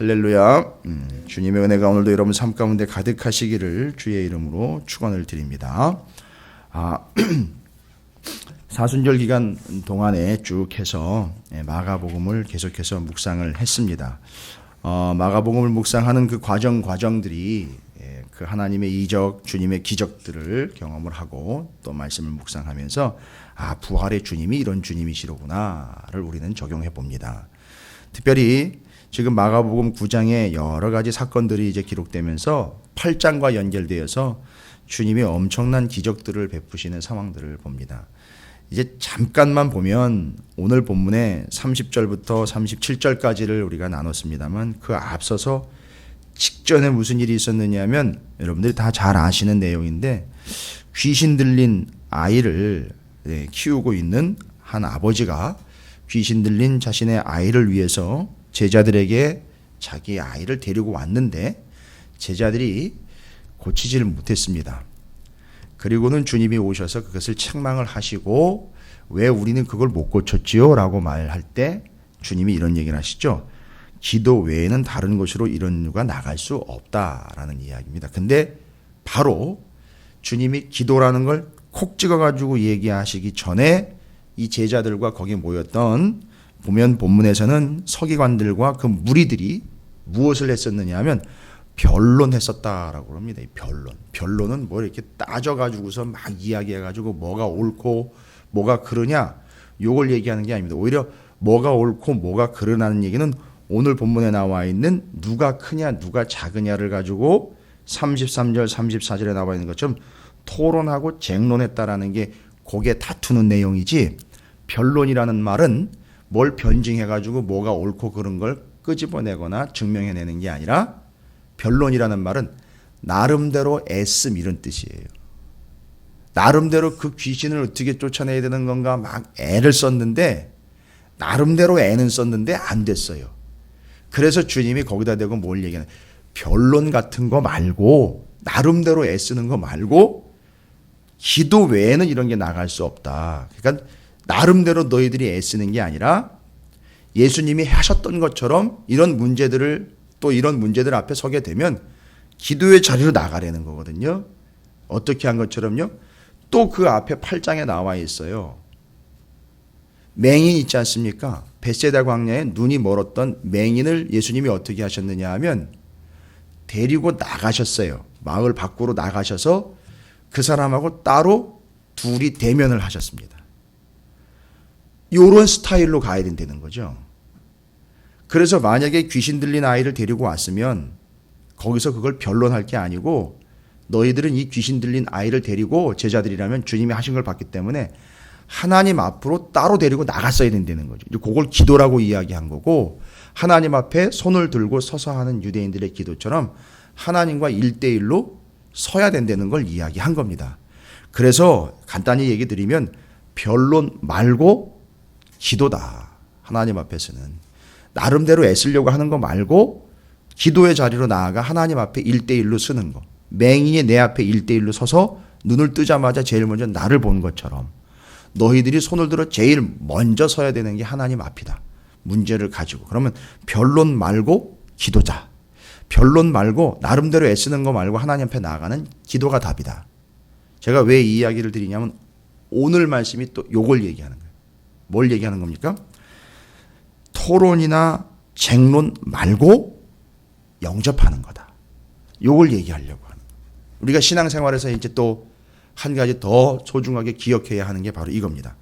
할렐루야. 음, 주님의 은혜가 오늘도 여러분 삶 가운데 가득하시기를 주의 이름으로 축원을 드립니다. 아, 사순절 기간 동안에 쭉 해서 예, 마가복음을 계속해서 묵상을 했습니다. 어, 마가복음을 묵상하는 그 과정 과정들이 예, 그 하나님의 이적, 주님의 기적들을 경험을 하고 또 말씀을 묵상하면서 아 부활의 주님이 이런 주님이시로구나를 우리는 적용해 봅니다. 특별히 지금 마가복음 9장에 여러 가지 사건들이 이제 기록되면서 8장과 연결되어서 주님이 엄청난 기적들을 베푸시는 상황들을 봅니다. 이제 잠깐만 보면 오늘 본문의 30절부터 37절까지를 우리가 나눴습니다만 그 앞서서 직전에 무슨 일이 있었느냐면 여러분들이 다 잘 아시는 내용인데 귀신 들린 아이를 네, 키우고 있는 한 아버지가 귀신 들린 자신의 아이를 위해서 제자들에게 자기 아이를 데리고 왔는데 제자들이 고치지를 못했습니다. 그리고는 주님이 오셔서 그것을 책망을 하시고 왜 우리는 그걸 못 고쳤지요? 라고 말할 때 주님이 이런 얘기를 하시죠. 기도 외에는 다른 곳으로 이런 누가 나갈 수 없다라는 이야기입니다. 근데 바로 주님이 기도라는 걸 콕 찍어가지고 얘기하시기 전에 이 제자들과 거기 모였던 보면 본문에서는 서기관들과 그 무리들이 무엇을 했었느냐 하면 변론했었다라고 합니다. 변론. 변론은 뭐 이렇게 따져가지고서 막 이야기해가지고 뭐가 옳고 뭐가 그러냐 요걸 얘기하는 게 아닙니다. 오히려 뭐가 옳고 뭐가 그러냐는 얘기는 오늘 본문에 나와 있는 누가 크냐 누가 작으냐를 가지고 33절 34절에 나와 있는 것처럼 토론하고 쟁론했다라는 게 고개 다투는 내용이지 변론이라는 말은 뭘 변증해가지고 뭐가 옳고 그런 걸 끄집어내거나 증명해내는 게 아니라 변론이라는 말은 나름대로 애씀 이런 뜻이에요. 나름대로 그 귀신을 어떻게 쫓아내야 되는 건가 막 애를 썼는데 나름대로 애는 썼는데 안 됐어요. 그래서 주님이 거기다 대고 뭘 얘기하냐. 변론 같은 거 말고 나름대로 애쓰는 거 말고 기도 외에는 이런 게 나갈 수 없다. 그러니까 나름대로 너희들이 애쓰는 게 아니라 예수님이 하셨던 것처럼 이런 문제들을 또 이런 문제들 앞에 서게 되면 기도의 자리로 나가려는 거거든요. 어떻게 한 것처럼요. 또 그 앞에 8장에 나와 있어요. 맹인 있지 않습니까? 베세다 광야에 눈이 멀었던 맹인을 예수님이 어떻게 하셨느냐 하면 데리고 나가셨어요. 마을 밖으로 나가셔서 그 사람하고 따로 둘이 대면을 하셨습니다. 요런 스타일로 가야 된다는 거죠. 그래서 만약에 귀신 들린 아이를 데리고 왔으면 거기서 그걸 변론할 게 아니고 너희들은 이 귀신 들린 아이를 데리고 제자들이라면 주님이 하신 걸 봤기 때문에 하나님 앞으로 따로 데리고 나갔어야 된다는 거죠. 그걸 기도라고 이야기한 거고 하나님 앞에 손을 들고 서서 하는 유대인들의 기도처럼 하나님과 일대일로 서야 된다는 걸 이야기한 겁니다. 그래서 간단히 얘기 드리면 변론 말고 기도다. 하나님 앞에서는. 나름대로 애쓰려고 하는 거 말고 기도의 자리로 나아가 하나님 앞에 일대일로 쓰는 거. 맹인이 내 앞에 일대일로 서서 눈을 뜨자마자 제일 먼저 나를 본 것처럼 너희들이 손을 들어 제일 먼저 서야 되는 게 하나님 앞이다. 문제를 가지고. 그러면 변론 말고 기도자. 변론 말고 나름대로 애쓰는 거 말고 하나님 앞에 나아가는 기도가 답이다. 제가 왜 이 이야기를 드리냐면 오늘 말씀이 또 요걸 얘기하는 거예요. 뭘 얘기하는 겁니까? 토론이나 쟁론 말고 영접하는 거다. 요걸 얘기하려고 하는. 우리가 신앙생활에서 이제 또 한 가지 더 소중하게 기억해야 하는 게 바로 이겁니다.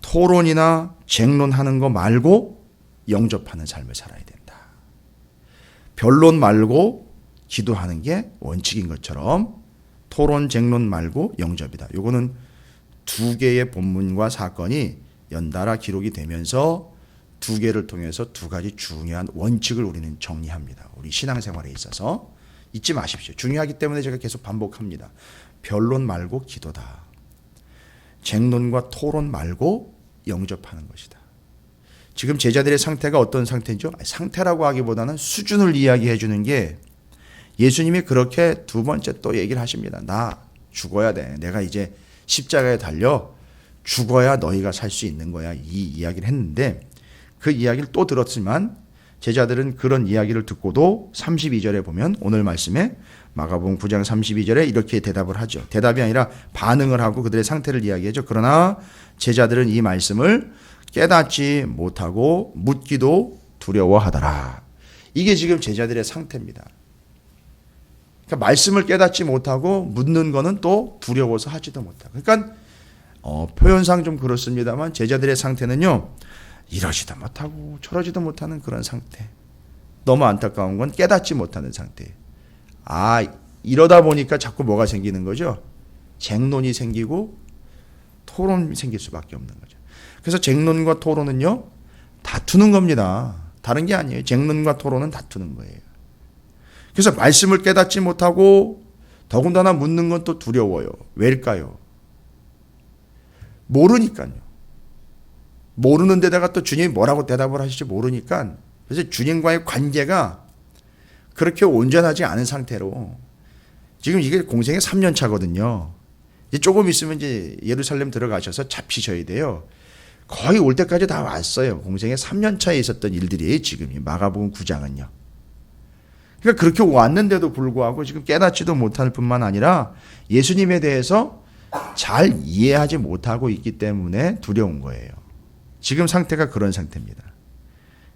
토론이나 쟁론하는 거 말고 영접하는 삶을 살아야 된다. 변론 말고 기도하는 게 원칙인 것처럼 토론, 쟁론 말고 영접이다. 요거는 두 개의 본문과 사건이 연달아 기록이 되면서 두 개를 통해서 두 가지 중요한 원칙을 우리는 정리합니다. 우리 신앙생활에 있어서 잊지 마십시오. 중요하기 때문에 제가 계속 반복합니다. 변론 말고 기도다. 쟁론과 토론 말고 영접하는 것이다. 지금 제자들의 상태가 어떤 상태죠? 상태라고 하기보다는 수준을 이야기해 주는 게 예수님이 그렇게 두 번째 또 얘기를 하십니다. 나 죽어야 돼. 내가 이제 십자가에 달려 죽어야 너희가 살 수 있는 거야. 이 이야기를 했는데 그 이야기를 또 들었지만 제자들은 그런 이야기를 듣고도 32절에 보면 오늘 말씀에 마가복음 9장 32절에 이렇게 대답을 하죠. 대답이 아니라 반응을 하고 그들의 상태를 이야기하죠. 그러나 제자들은 이 말씀을 깨닫지 못하고 묻기도 두려워하더라. 이게 지금 제자들의 상태입니다. 그러니까 말씀을 깨닫지 못하고 묻는 거는 또 두려워서 하지도 못하고. 그러니까 어, 표현상 좀 그렇습니다만 제자들의 상태는요. 이러지도 못하고 저러지도 못하는 그런 상태. 너무 안타까운 건 깨닫지 못하는 상태. 아, 이러다 보니까 자꾸 뭐가 생기는 거죠? 쟁론이 생기고 토론이 생길 수밖에 없는 거죠. 그래서 쟁론과 토론은요, 다투는 겁니다. 다른 게 아니에요. 쟁론과 토론은 다투는 거예요. 그래서 말씀을 깨닫지 못하고 더군다나 묻는 건 또 두려워요. 왜일까요? 모르니까요. 모르는 데다가 또 주님이 뭐라고 대답을 하실지 모르니까 그래서 주님과의 관계가 그렇게 온전하지 않은 상태로 지금 이게 공생의 3년 차거든요. 이제 조금 있으면 이제 예루살렘 들어가셔서 잡히셔야 돼요. 거의 올 때까지 다 왔어요. 공생의 3년 차에 있었던 일들이에요. 지금 이 마가복음 9장은요. 그러니까 그렇게 왔는데도 불구하고 지금 깨닫지도 못할 뿐만 아니라 예수님에 대해서 잘 이해하지 못하고 있기 때문에 두려운 거예요. 지금 상태가 그런 상태입니다.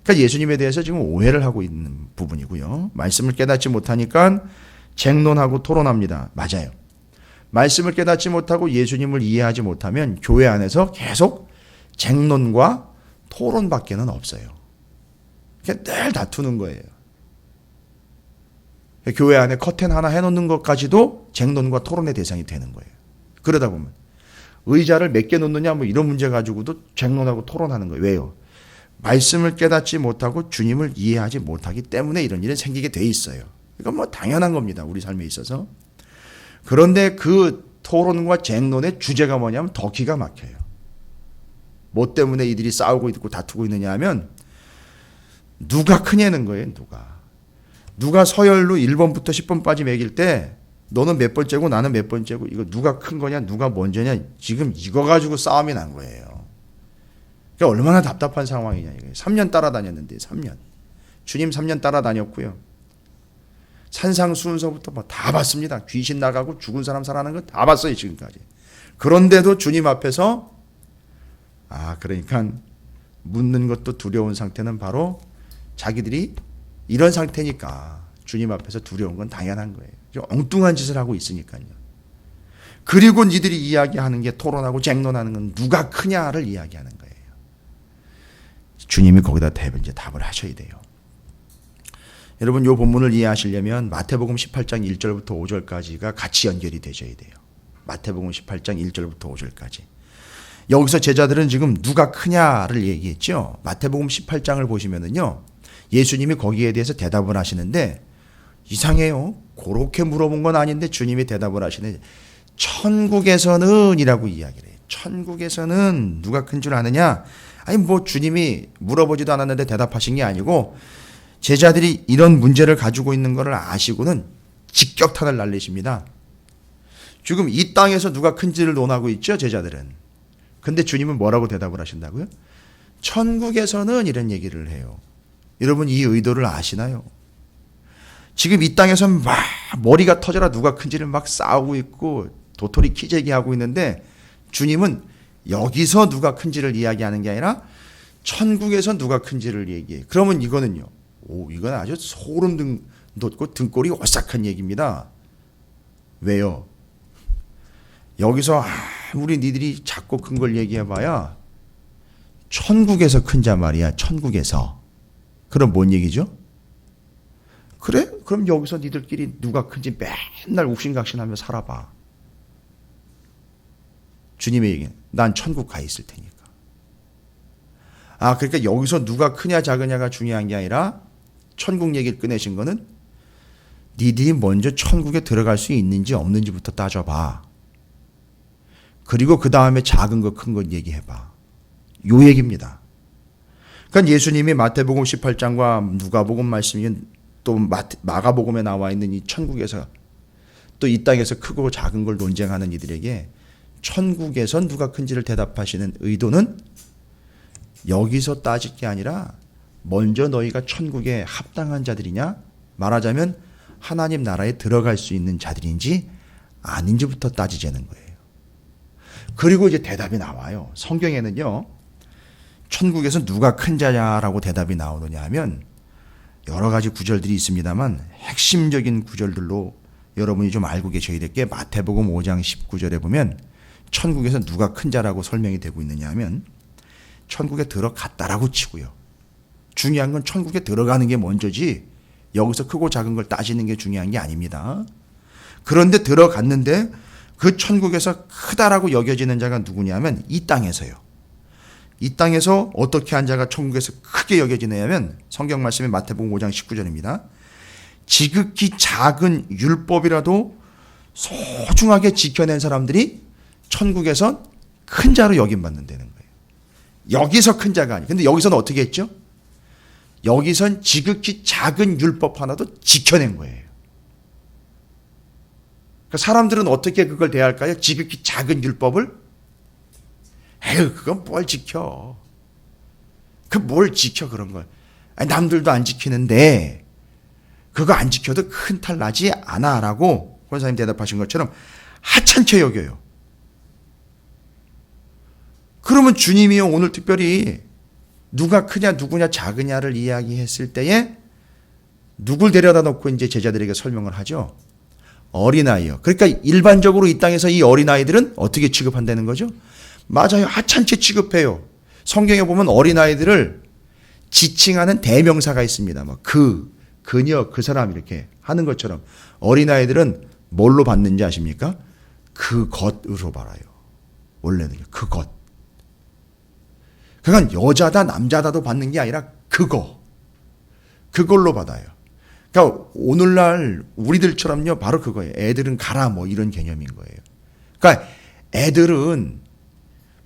그러니까 예수님에 대해서 지금 오해를 하고 있는 부분이고요. 말씀을 깨닫지 못하니까 쟁론하고 토론합니다. 맞아요. 말씀을 깨닫지 못하고 예수님을 이해하지 못하면 교회 안에서 계속 쟁론과 토론밖에는 없어요. 늘 다투는 거예요. 교회 안에 커튼 하나 해놓는 것까지도 쟁론과 토론의 대상이 되는 거예요. 그러다 보면 의자를 몇 개 놓느냐 뭐 이런 문제 가지고도 쟁론하고 토론하는 거예요. 왜요? 말씀을 깨닫지 못하고 주님을 이해하지 못하기 때문에 이런 일이 생기게 돼 있어요. 이건 뭐 당연한 겁니다. 우리 삶에 있어서. 그런데 그 토론과 쟁론의 주제가 뭐냐면 더 기가 막혀요. 뭐 때문에 이들이 싸우고 있고 다투고 있느냐 하면 누가 크냐는 거예요, 누가. 누가 서열로 1번부터 10번까지 매길 때 너는 몇 번째고 나는 몇 번째고 이거 누가 큰 거냐 누가 먼저냐 지금 이거 가지고 싸움이 난 거예요. 그러니까 얼마나 답답한 상황이냐 이거 3년 따라다녔는데 3년. 주님 3년 따라다녔고요. 산상수훈서부터 뭐 다 봤습니다. 귀신 나가고 죽은 사람 살아나는 거 다 봤어요 지금까지. 그런데도 주님 앞에서 아 그러니까 묻는 것도 두려운 상태는 바로 자기들이 이런 상태니까 주님 앞에서 두려운 건 당연한 거예요. 엉뚱한 짓을 하고 있으니까요. 그리고 니들이 이야기하는 게 토론하고 쟁론하는 건 누가 크냐를 이야기하는 거예요. 주님이 거기다 답을 이제 답을 하셔야 돼요. 여러분 요 본문을 이해하시려면 마태복음 18장 1절부터 5절까지가 같이 연결이 되셔야 돼요. 마태복음 18장 1절부터 5절까지. 여기서 제자들은 지금 누가 크냐를 얘기했죠. 마태복음 18장을 보시면은요. 예수님이 거기에 대해서 대답을 하시는데 이상해요. 그렇게 물어본 건 아닌데 주님이 대답을 하시네. 천국에서는 이라고 이야기를 해요. 천국에서는 누가 큰 줄 아느냐? 아니 뭐 주님이 물어보지도 않았는데 대답하신 게 아니고 제자들이 이런 문제를 가지고 있는 것을 아시고는 직격탄을 날리십니다. 지금 이 땅에서 누가 큰지를 논하고 있죠, 제자들은. 근데 주님은 뭐라고 대답을 하신다고요? 천국에서는 이런 얘기를 해요. 여러분 이 의도를 아시나요? 지금 이 땅에서 막 머리가 터져라 누가 큰지를 막 싸우고 있고 도토리 키재기 하고 있는데 주님은 여기서 누가 큰지를 이야기하는 게 아니라 천국에서 누가 큰지를 얘기해. 그러면 이거는요. 오, 이건 아주 소름 등, 돋고 등골이 오싹한 얘기입니다. 왜요? 여기서 아무리 니들이 작고 큰 걸 얘기해봐야 천국에서 큰 자 말이야. 천국에서. 그럼 뭔 얘기죠? 그래? 그럼 여기서 니들끼리 누가 큰지 맨날 욱신각신하며 살아봐. 주님의 얘기는 난 천국 가 있을 테니까. 아, 그러니까 여기서 누가 크냐 작으냐가 중요한 게 아니라 천국 얘기를 꺼내신 거는 니들이 먼저 천국에 들어갈 수 있는지 없는지부터 따져봐. 그리고 그 다음에 작은 거 큰 거 얘기해봐. 요 얘기입니다. 그러니까 예수님이 마태복음 18장과 누가복음 말씀이 또 마가복음에 나와 있는 이 천국에서 또 이 땅에서 크고 작은 걸 논쟁하는 이들에게 천국에서 누가 큰지를 대답하시는 의도는 여기서 따질 게 아니라 먼저 너희가 천국에 합당한 자들이냐? 말하자면 하나님 나라에 들어갈 수 있는 자들인지 아닌지부터 따지자는 거예요. 그리고 이제 대답이 나와요. 성경에는요. 천국에서 누가 큰 자냐라고 대답이 나오느냐 하면 여러 가지 구절들이 있습니다만 핵심적인 구절들로 여러분이 좀 알고 계셔야 될 게 마태복음 5장 19절에 보면 천국에서 누가 큰 자라고 설명이 되고 있느냐 하면 천국에 들어갔다라고 치고요. 중요한 건 천국에 들어가는 게 먼저지 여기서 크고 작은 걸 따지는 게 중요한 게 아닙니다. 그런데 들어갔는데 그 천국에서 크다라고 여겨지는 자가 누구냐면 이 땅에서요. 이 땅에서 어떻게 한 자가 천국에서 크게 여겨지냐면 성경 말씀에 마태복음 5장 19절입니다. 지극히 작은 율법이라도 소중하게 지켜낸 사람들이 천국에서 큰 자로 여김 받는다는 거예요. 여기서 큰 자가 아니. 근데 여기서는 어떻게 했죠? 여기선 지극히 작은 율법 하나도 지켜낸 거예요. 그러니까 사람들은 어떻게 그걸 대할까요? 지극히 작은 율법을 에휴, 그건 뭘 지켜? 그 뭘 지켜 그런 걸? 아니, 남들도 안 지키는데 그거 안 지켜도 큰 탈 나지 않아라고 권사님 대답하신 것처럼 하찮게 여겨요. 그러면 주님이요 오늘 특별히 누가 크냐 누구냐 작으냐를 이야기했을 때에 누굴 데려다 놓고 이제 제자들에게 설명을 하죠. 어린아이요. 그러니까 일반적으로 이 땅에서 이 어린아이들은 어떻게 취급한다는 거죠? 맞아요. 하찮게 취급해요. 성경에 보면 어린아이들을 지칭하는 대명사가 있습니다. 뭐 그, 그녀, 그 사람 이렇게 하는 것처럼 어린아이들은 뭘로 받는지 아십니까? 그것으로 받아요. 원래는 그것. 그건 여자다 남자다도 받는 게 아니라 그거. 그걸로 받아요. 그러니까 오늘날 우리들처럼요 바로 그거예요. 애들은 가라 뭐 이런 개념인 거예요. 그러니까 애들은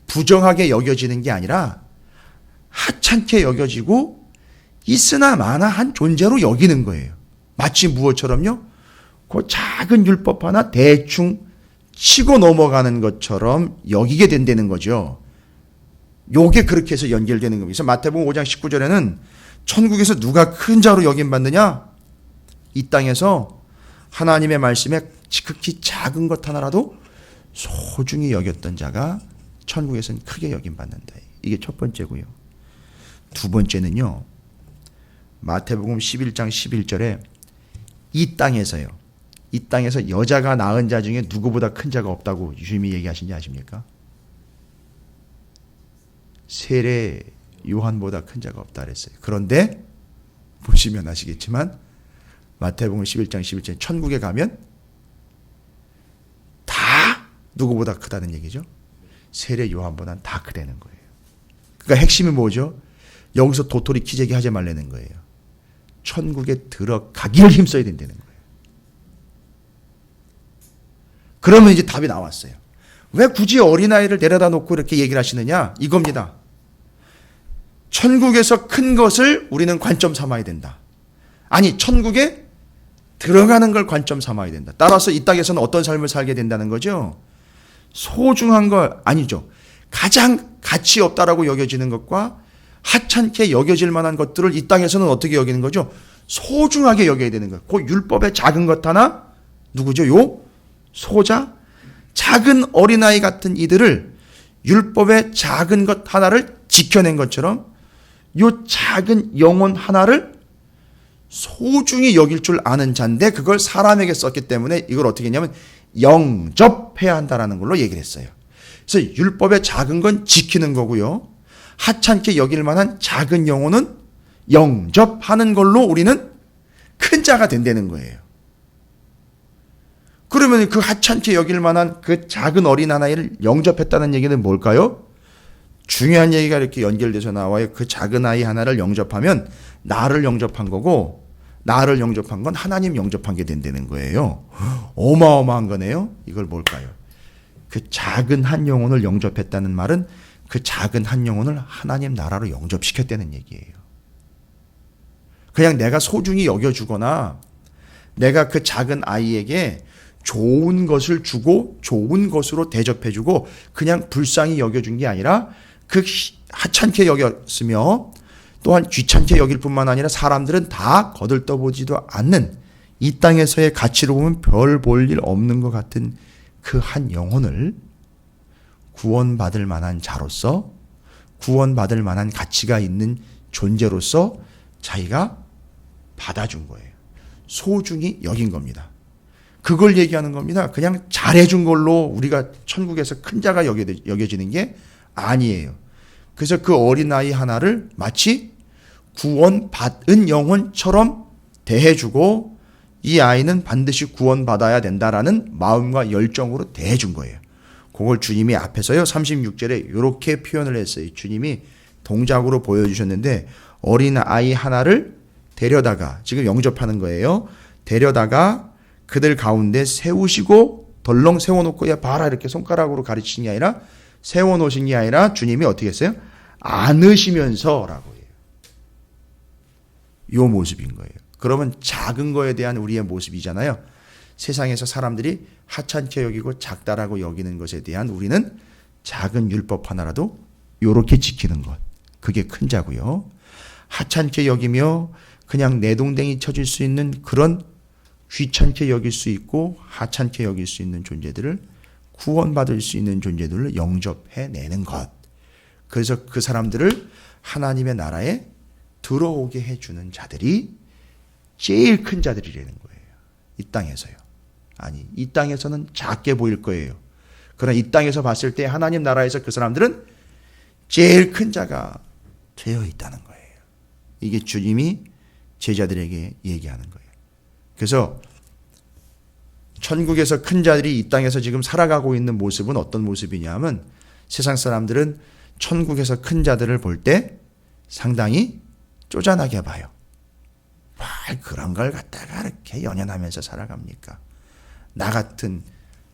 부정하게 여겨지는 게 아니라 하찮게 여겨지고 있으나 마나 한 존재로 여기는 거예요. 마치 무엇처럼요? 그 작은 율법 하나 대충 치고 넘어가는 것처럼 여기게 된다는 거죠. 요게 그렇게 해서 연결되는 겁니다. 그래서 마태복음 5장 19절에는 천국에서 누가 큰 자로 여김 받느냐? 이 땅에서 하나님의 말씀에 지극히 작은 것 하나라도 소중히 여겼던 자가 천국에서는 크게 여김 받는다. 이게 첫 번째고요. 두 번째는요. 마태복음 11장 11절에 이 땅에서요. 이 땅에서 여자가 낳은 자 중에 누구보다 큰 자가 없다고 주님이 얘기하신지 아십니까? 세례 요한보다 큰 자가 없다 그랬어요. 그런데 보시면 아시겠지만 마태복음 11장 11절 천국에 가면 다 누구보다 크다는 얘기죠. 세례 요한보다는 다 크다는 거예요. 그러니까 핵심이 뭐죠? 여기서 도토리 키재기 하지 말라는 거예요. 천국에 들어가기를 힘써야 된다는 거예요. 그러면 이제 답이 나왔어요. 왜 굳이 어린아이를 데려다 놓고 이렇게 얘기를 하시느냐? 이겁니다. 천국에서 큰 것을 우리는 관점 삼아야 된다. 아니, 천국에 들어가는 걸 관점 삼아야 된다. 따라서 이 땅에서는 어떤 삶을 살게 된다는 거죠? 소중한 거 아니죠. 가장 가치 없다라고 여겨지는 것과 하찮게 여겨질 만한 것들을 이 땅에서는 어떻게 여기는 거죠? 소중하게 여겨야 되는 거예요. 그 율법의 작은 것 하나 누구죠? 요 소자 작은 어린아이 같은 이들을 율법의 작은 것 하나를 지켜낸 것처럼 요 작은 영혼 하나를 소중히 여길 줄 아는 자인데 그걸 사람에게 썼기 때문에 이걸 어떻게 했냐면 영접해야 한다라는 걸로 얘기를 했어요. 그래서 율법의 작은 건 지키는 거고요. 하찮게 여길 만한 작은 영혼은 영접하는 걸로 우리는 큰 자가 된다는 거예요. 그러면 그 하찮게 여길 만한 그 작은 어린 하나를 영접했다는 얘기는 뭘까요? 중요한 얘기가 이렇게 연결돼서 나와요. 그 작은 아이 하나를 영접하면 나를 영접한 거고 나를 영접한 건 하나님 영접한 게 된다는 거예요. 어마어마한 거네요. 이걸 뭘까요? 그 작은 한 영혼을 영접했다는 말은 그 작은 한 영혼을 하나님 나라로 영접시켰다는 얘기예요. 그냥 내가 소중히 여겨주거나 내가 그 작은 아이에게 좋은 것을 주고 좋은 것으로 대접해주고 그냥 불쌍히 여겨준 게 아니라 그 하찮게 여겼으며 또한 귀찮게 여길 뿐만 아니라 사람들은 다 거들떠보지도 않는 이 땅에서의 가치로 보면 별 볼 일 없는 것 같은 그 한 영혼을 구원받을 만한 자로서 구원받을 만한 가치가 있는 존재로서 자기가 받아준 거예요. 소중히 여긴 겁니다. 그걸 얘기하는 겁니다. 그냥 잘해준 걸로 우리가 천국에서 큰 자가 여겨지는 게 아니에요. 그래서 그 어린아이 하나를 마치 구원받은 영혼처럼 대해주고 이 아이는 반드시 구원받아야 된다라는 마음과 열정으로 대해준 거예요. 그걸 주님이 앞에서요, 36절에 이렇게 표현을 했어요. 주님이 동작으로 보여주셨는데, 어린 아이 하나를 데려다가, 지금 영접하는 거예요. 데려다가 그들 가운데 세우시고, 덜렁 세워놓고, 야, 봐라. 이렇게 손가락으로 가르치는 게 아니라, 세워놓으신 게 아니라, 주님이 어떻게 했어요? 안으시면서 라고 해요. 요 모습인 거예요. 그러면 작은 거에 대한 우리의 모습이잖아요. 세상에서 사람들이 하찮게 여기고 작다라고 여기는 것에 대한 우리는 작은 율법 하나라도 요렇게 지키는 것. 그게 큰 자고요. 하찮게 여기며 그냥 내동댕이 쳐질 수 있는 그런 귀찮게 여길 수 있고 하찮게 여길 수 있는 존재들을 구원받을 수 있는 존재들을 영접해 내는 것. 그래서 그 사람들을 하나님의 나라에 들어오게 해주는 자들이 제일 큰 자들이라는 거예요. 이 땅에서요. 아니, 이 땅에서는 작게 보일 거예요. 그러나 이 땅에서 봤을 때 하나님 나라에서 그 사람들은 제일 큰 자가 되어 있다는 거예요. 이게 주님이 제자들에게 얘기하는 거예요. 그래서 천국에서 큰 자들이 이 땅에서 지금 살아가고 있는 모습은 어떤 모습이냐면 세상 사람들은 천국에서 큰 자들을 볼 때 상당히 쪼잔하게 봐요. 뭘 그런 걸 갖다가 이렇게 연연하면서 살아갑니까? 나 같은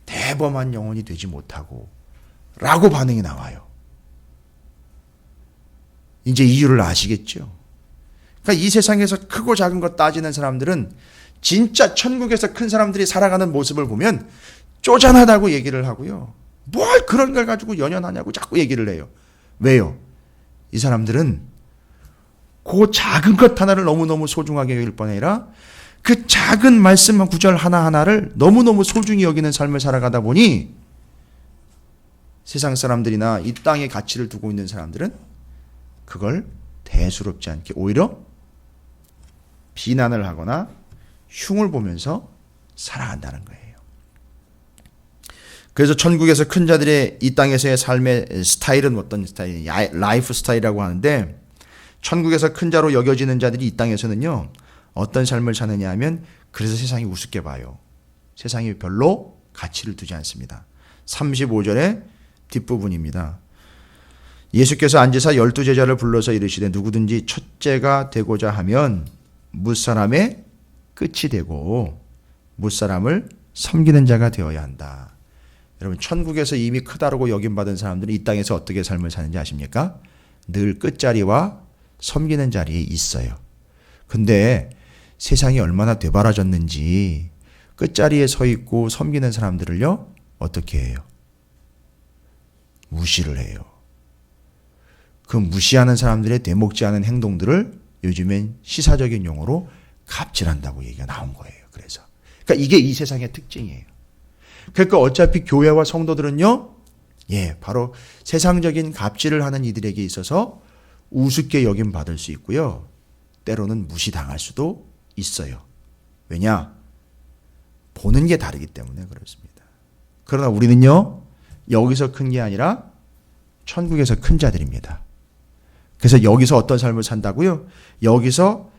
대범한 영혼이 되지 못하고 라고 반응이 나와요. 이제 이유를 아시겠죠? 그러니까 이 세상에서 크고 작은 것 따지는 사람들은 진짜 천국에서 큰 사람들이 살아가는 모습을 보면 쪼잔하다고 얘기를 하고요. 뭘 그런 걸 가지고 연연하냐고 자꾸 얘기를 해요. 왜요? 이 사람들은 그 작은 것 하나를 너무너무 소중하게 여길 뿐 아니라 그 작은 말씀 구절 하나하나를 너무너무 소중히 여기는 삶을 살아가다 보니 세상 사람들이나 이 땅에 가치를 두고 있는 사람들은 그걸 대수롭지 않게 오히려 비난을 하거나 흉을 보면서 살아간다는 거예요. 그래서 천국에서 큰 자들의 이 땅에서의 삶의 스타일은 어떤 스타일이냐? 라이프 스타일이라고 하는데 천국에서 큰 자로 여겨지는 자들이 이 땅에서는요. 어떤 삶을 사느냐 하면 그래서 세상이 우습게 봐요. 세상이 별로 가치를 두지 않습니다. 35절의 뒷부분입니다. 예수께서 앉으사 열두 제자를 불러서 이르시되 누구든지 첫째가 되고자 하면 무사람의 끝이 되고 무사람을 섬기는 자가 되어야 한다. 여러분 천국에서 이미 크다라고 여김받은 사람들이 이 땅에서 어떻게 삶을 사는지 아십니까? 늘 끝자리와 섬기는 자리에 있어요. 근데 세상이 얼마나 되바라졌는지 끝자리에 서 있고 섬기는 사람들을요, 어떻게 해요? 무시를 해요. 그 무시하는 사람들의 되먹지 않은 행동들을 요즘엔 시사적인 용어로 갑질한다고 얘기가 나온 거예요. 그래서. 그러니까 이게 이 세상의 특징이에요. 그러니까 어차피 교회와 성도들은요, 예, 바로 세상적인 갑질을 하는 이들에게 있어서 우습게 여김 받을 수 있고요. 때로는 무시당할 수도 있어요. 왜냐? 보는 게 다르기 때문에 그렇습니다. 그러나 우리는요, 여기서 큰 게 아니라 천국에서 큰 자들입니다. 그래서 여기서 어떤 삶을 산다고요? 여기서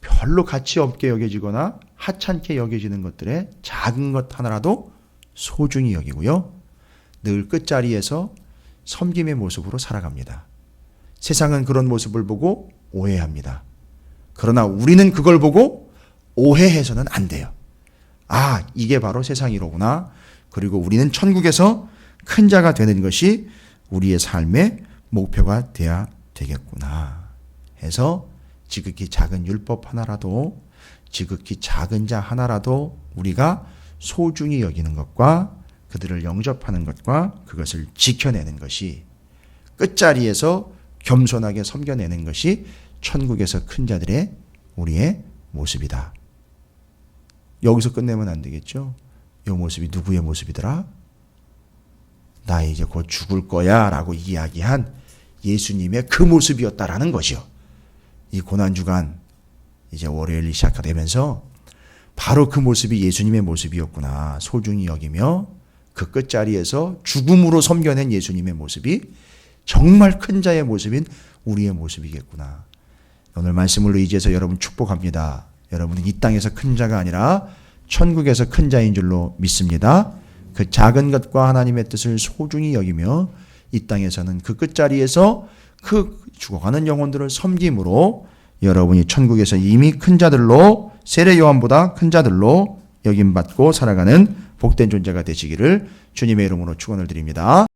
별로 가치 없게 여겨지거나 하찮게 여겨지는 것들의 작은 것 하나라도 소중히 여기고요. 늘 끝자리에서 섬김의 모습으로 살아갑니다. 세상은 그런 모습을 보고 오해합니다. 그러나 우리는 그걸 보고 오해해서는 안 돼요. 아, 이게 바로 세상이로구나. 그리고 우리는 천국에서 큰 자가 되는 것이 우리의 삶의 목표가 돼야 되겠구나. 해서 지극히 작은 율법 하나라도 지극히 작은 자 하나라도 우리가 소중히 여기는 것과 그들을 영접하는 것과 그것을 지켜내는 것이 끝자리에서 겸손하게 섬겨내는 것이 천국에서 큰 자들의 우리의 모습이다. 여기서 끝내면 안 되겠죠? 이 모습이 누구의 모습이더라? 나 이제 곧 죽을 거야 라고 이야기한 예수님의 그 모습이었다라는 거죠. 이 고난주간 이제 월요일이 시작되면서 바로 그 모습이 예수님의 모습이었구나 소중히 여기며 그 끝자리에서 죽음으로 섬겨낸 예수님의 모습이 정말 큰 자의 모습인 우리의 모습이겠구나. 오늘 말씀을 의지해서 여러분 축복합니다. 여러분은 이 땅에서 큰 자가 아니라 천국에서 큰 자인 줄로 믿습니다. 그 작은 것과 하나님의 뜻을 소중히 여기며 이 땅에서는 그 끝자리에서 그 죽어가는 영혼들을 섬김으로 여러분이 천국에서 이미 큰 자들로 세례 요한보다 큰 자들로 여김받고 살아가는 복된 존재가 되시기를 주님의 이름으로 축원을 드립니다.